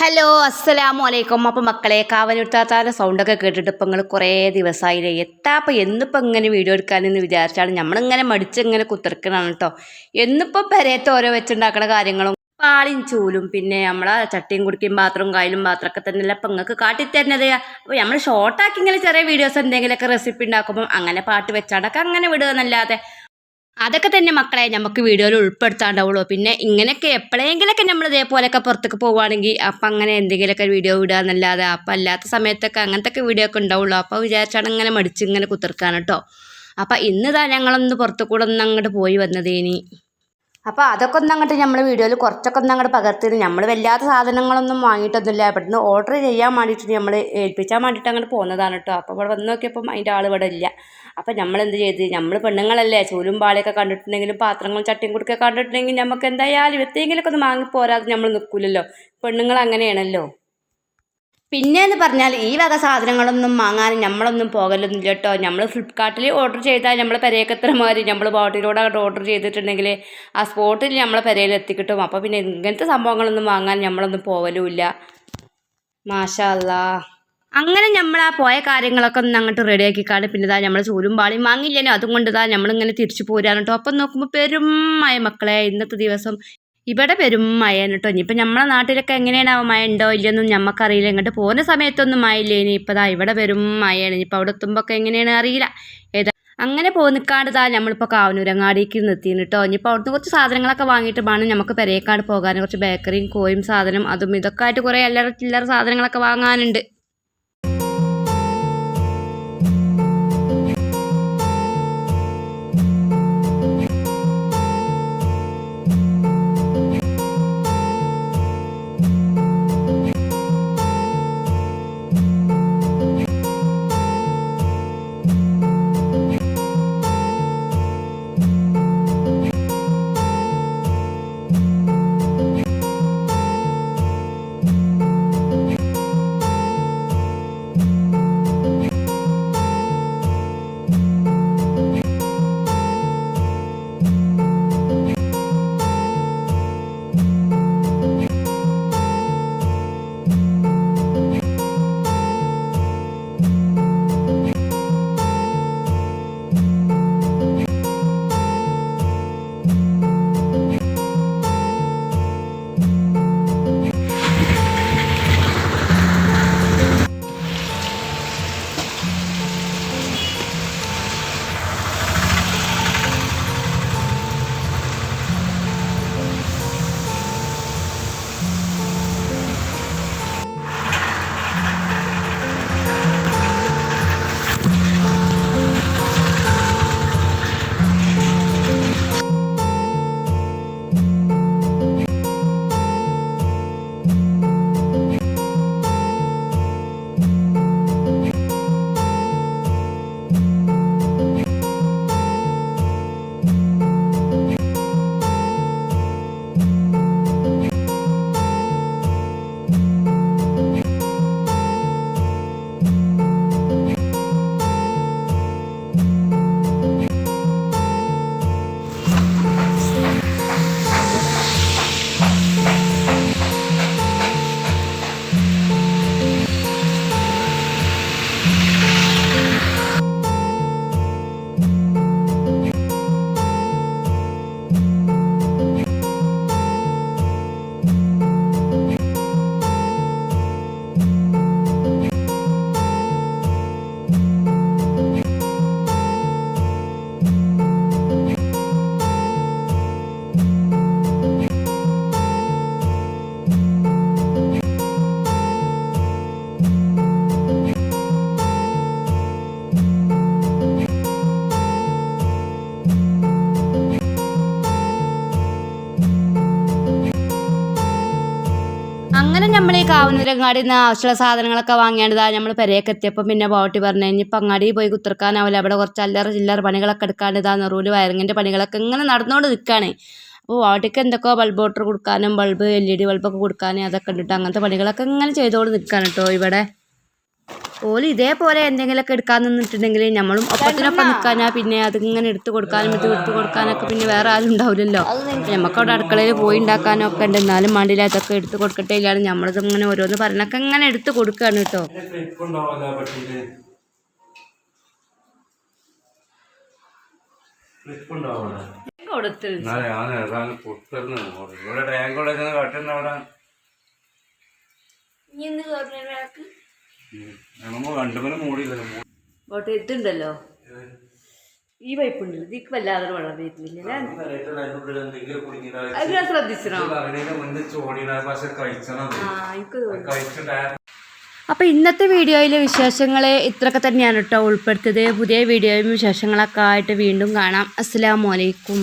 Hello അസ്സലാമു അലൈക്കും അപ്പം മക്കളെ കാവനൂർത്താത്താന്റെ സൗണ്ടൊക്കെ കേട്ടിട്ട് ഇപ്പം നിങ്ങൾ കുറേ ദിവസമായില്ലേ എത്താപ്പം എന്നിപ്പം ഇങ്ങനെ വീഡിയോ എടുക്കാനെന്ന് വിചാരിച്ചാണ്. നമ്മളിങ്ങനെ മടിച്ചിങ്ങനെ ഇങ്ങനെ കുത്തിർക്കണതാണ് കേട്ടോ എന്നിപ്പം പെരയത്ത് ഓരോ വെച്ചുണ്ടാക്കുന്ന കാര്യങ്ങളും പാളിയും ചൂലും പിന്നെ നമ്മളെ ചട്ടിയും കുടിക്കും പാത്രവും കായലും പാത്രമൊക്കെ തന്നെയല്ല അപ്പം നിങ്ങൾക്ക് കാട്ടിത്തരുന്നത്. അപ്പോൾ നമ്മൾ ഷോർട്ടാക്കി ഇങ്ങനെ ചെറിയ വീഡിയോസ് എന്തെങ്കിലുമൊക്കെ റെസിപ്പി ഉണ്ടാക്കുമ്പം അങ്ങനെ പാട്ട് വെച്ചാണ്ടൊക്കെ അങ്ങനെ വിടുക എന്നല്ലാതെ അതൊക്കെ തന്നെ മക്കളെ നമുക്ക് വീഡിയോയിൽ ഉൾപ്പെടുത്താണ്ടാവുള്ളൂ. പിന്നെ ഇങ്ങനെയൊക്കെ എപ്പോഴെങ്കിലൊക്കെ നമ്മൾ ഇതേപോലെയൊക്കെ പുറത്തേക്ക് പോവുകയാണെങ്കിൽ അപ്പം അങ്ങനെ എന്തെങ്കിലുമൊക്കെ വീഡിയോ വിടുക എന്നല്ലാതെ അപ്പം അല്ലാത്ത സമയത്തൊക്കെ അങ്ങനത്തെ ഒക്കെ വീഡിയോ ഒക്കെ ഉണ്ടാവുള്ളൂ. അപ്പോൾ വിചാരിച്ചാണ് ഇങ്ങനെ മടിച്ച് ഇങ്ങനെ കുത്തിർക്കാണ് കേട്ടോ അപ്പം ഇന്നിതാ ഞങ്ങളൊന്ന് പുറത്തു കൂടെ ഒന്ന് അങ്ങോട്ട് പോയി വന്നതേനി. അപ്പോൾ അതൊക്കെ ഒന്ന് അങ്ങോട്ട് നമ്മൾ വീഡിയോയിൽ കുറച്ചൊക്കെ ഒന്ന് അങ്ങോട്ട് പകർത്തിയത് നമ്മൾ വല്ലാത്ത സാധനങ്ങളൊന്നും വാങ്ങിയിട്ടൊന്നുമില്ല. ഇവിടുന്ന് ഓർഡർ ചെയ്യാൻ വേണ്ടിയിട്ട് നമ്മൾ ഏൽപ്പിക്കാൻ വേണ്ടിയിട്ട് അങ്ങോട്ട് പോകുന്നതാണ് കേട്ടോ അപ്പോൾ ഇവിടെ വന്ന് നോക്കിയപ്പം അതിന്റെ ആൾ ഇവിടെ ഇല്ല. അപ്പോൾ നമ്മൾ എന്ത് ചെയ്ത്? നമ്മൾ പെണ്ണുങ്ങളല്ലേ? ചൂലും പാളിയൊക്കെ കണ്ടിട്ടുണ്ടെങ്കിലും പാത്രങ്ങളും ചട്ടിയും കുടുക്കൊക്കെ കണ്ടിട്ടുണ്ടെങ്കിൽ നമുക്ക് എന്തായാലും എത്തെങ്കിലുമൊക്കെ ഒന്ന് വാങ്ങി പോരാതെ നമ്മൾ നിൽക്കില്ലല്ലോ പെണ്ണുങ്ങൾ അങ്ങനെയാണല്ലോ. പിന്നെ എന്ന് പറഞ്ഞാൽ ഈ വക സാധനങ്ങളൊന്നും വാങ്ങാൻ നമ്മളൊന്നും പോകലൊന്നുമില്ല കേട്ടോ നമ്മൾ ഫ്ലിപ്കാർട്ടിൽ ഓർഡർ ചെയ്താൽ നമ്മൾ പെരയൊക്കെ മാതിരി നമ്മൾ ബോട്ടിലൂടെ ഓർഡർ ചെയ്തിട്ടുണ്ടെങ്കിൽ ആ സ്പോട്ടിൽ നമ്മൾ പെരയിൽ എത്തിക്കിട്ടും. അപ്പോൾ പിന്നെ ഇങ്ങനത്തെ സംഭവങ്ങളൊന്നും വാങ്ങാൻ നമ്മളൊന്നും പോകലുമില്ല മാഷാ അല്ലാ അങ്ങനെ നമ്മൾ ആ പോയ കാര്യങ്ങളൊക്കെ ഒന്ന് അങ്ങോട്ട് റെഡിയാക്കിക്കാണ്ട് പിന്നെ ഇതാ നമ്മൾ ചൂരും പാളിയും വാങ്ങിയില്ലല്ലോ അതും കൊണ്ട് ഇതാ നമ്മളിങ്ങനെ തിരിച്ചു പോരാണ് അപ്പം നോക്കുമ്പോൾ പെരുമായ മക്കളെ ഇന്നത്തെ ദിവസം ഇവിടെ പെരും മഴയാണ് കേട്ടോ ഇനിയിപ്പോൾ നമ്മളെ നാട്ടിലൊക്കെ എങ്ങനെയാണ് മഴ ഉണ്ടോ ഇല്ലയൊന്നും നമുക്കറിയില്ല ഇങ്ങോട്ട് പോകുന്ന സമയത്തൊന്നും മഴയില്ല? ഇനി ഇപ്പോൾ ദാ ഇവിടെ പെരും മഴയാണ്. ഇനിയിപ്പോൾ അവിടെ എത്തുമ്പോൾ ഒക്കെ എങ്ങനെയാണ് അറിയില്ല. ഏതാ അങ്ങനെ പോയി നിൽക്കാണ്ട് താ നമ്മളിപ്പോൾ കാവനൂരങ്ങാടിക്ക് നിർത്തിയിരുന്നു കേട്ടോ ഇനിയിപ്പോൾ അവിടുന്ന് കുറച്ച് സാധനങ്ങളൊക്കെ വാങ്ങിയിട്ട് വേണം നമുക്ക് പെരേക്കാട് പോകാൻ കുറച്ച് ബേക്കറിയും കോയും സാധനം അതും ഇതൊക്കെ ആയിട്ട് കുറേ എല്ലാവരും ചില്ലറ സാധനങ്ങളൊക്കെ വാങ്ങാനുണ്ട്. കാവനൂരങ്ങാടി നിന്ന് ആവശ്യമുള്ള സാധനങ്ങളൊക്കെ വാങ്ങിയാണ്ട് നമ്മൾ പെരയൊക്കെ എത്തിയപ്പോൾ പിന്നെ ബോട്ടി പറഞ്ഞു ഇനിയിപ്പോൾ അങ്ങാടി പോയി കുത്തിർക്കാനാവില്ല. അവിടെ കുറച്ച് അല്ലറ ചില്ലറ പണികളൊക്കെ എടുക്കാണ്ട് നെറൂൽ വയറിങ്ങിന്റെ പണികളൊക്കെ ഇങ്ങനെ നടന്നുകൊണ്ട് നിൽക്കുകയാണ് അപ്പോൾ വാട്ടിക്ക് എന്തൊക്കെയോ ബൾബ് ഓട്ടർ കൊടുക്കാനും ബൾബ് എൽ ഇ ഡി ബൾബൊക്കെ കൊടുക്കാനും അതൊക്കെ ഉണ്ടിട്ട് അങ്ങനത്തെ പണികളൊക്കെ ഇങ്ങനെ ചെയ്തുകൊണ്ട് നിൽക്കുകയാണ് കേട്ടോ ഇവിടെ. ഓൽ ഇതേപോലെ എന്തെങ്കിലുമൊക്കെ എടുക്കാൻ നിന്നിട്ടുണ്ടെങ്കിൽ നമ്മളും ഒപ്പത്തിനൊപ്പം നിൽക്കാനാ പിന്നെ അതിങ്ങനെ എടുത്തു കൊടുക്കാനും ഇത് എടുത്തു കൊടുക്കാനൊക്കെ പിന്നെ വേറെ ആരും ഉണ്ടാവില്ലല്ലോ. നമുക്ക് അവിടെ അടുക്കളയിൽ പോയി ഉണ്ടാക്കാനോ ഒക്കെ ഉണ്ട്. എന്നാലും മണ്ടിയിൽ അതൊക്കെ എടുത്ത് കൊടുക്കട്ടെ ഇല്ലാതെ നമ്മളിത് ഇങ്ങനെ ഓരോന്ന് പറഞ്ഞൊക്കെ ഇങ്ങനെ എടുത്തു കൊടുക്കുകയാണ് കേട്ടോ ഇനി കൊടുത്ത് ഞാൻ ഇവിടെ ടാങ്ക് ഉള്ള കട്ടുന്ന അവിടെ. ഇങ്ങോട്ട് ഇതുണ്ടല്ലോ. ഈ പൈപ്പ് ഉണ്ടല്ലോ ഇതിക്ക് വല്ലാതെ വെള്ളം വരുന്നില്ല. അത് ഞാൻ ശ്രദ്ധിച്ചോ ആ എനിക്ക് അപ്പോൾ ഇന്നത്തെ വീഡിയോയിലെ വിശേഷങ്ങളെ ഇത്രയൊക്കെ തന്നെയാണ് കേട്ടോ ഉൾപ്പെടുത്തിയത്. പുതിയ വീഡിയോയും വിശേഷങ്ങളൊക്കെ ആയിട്ട് വീണ്ടും കാണാം. അസ്സാം വലൈക്കും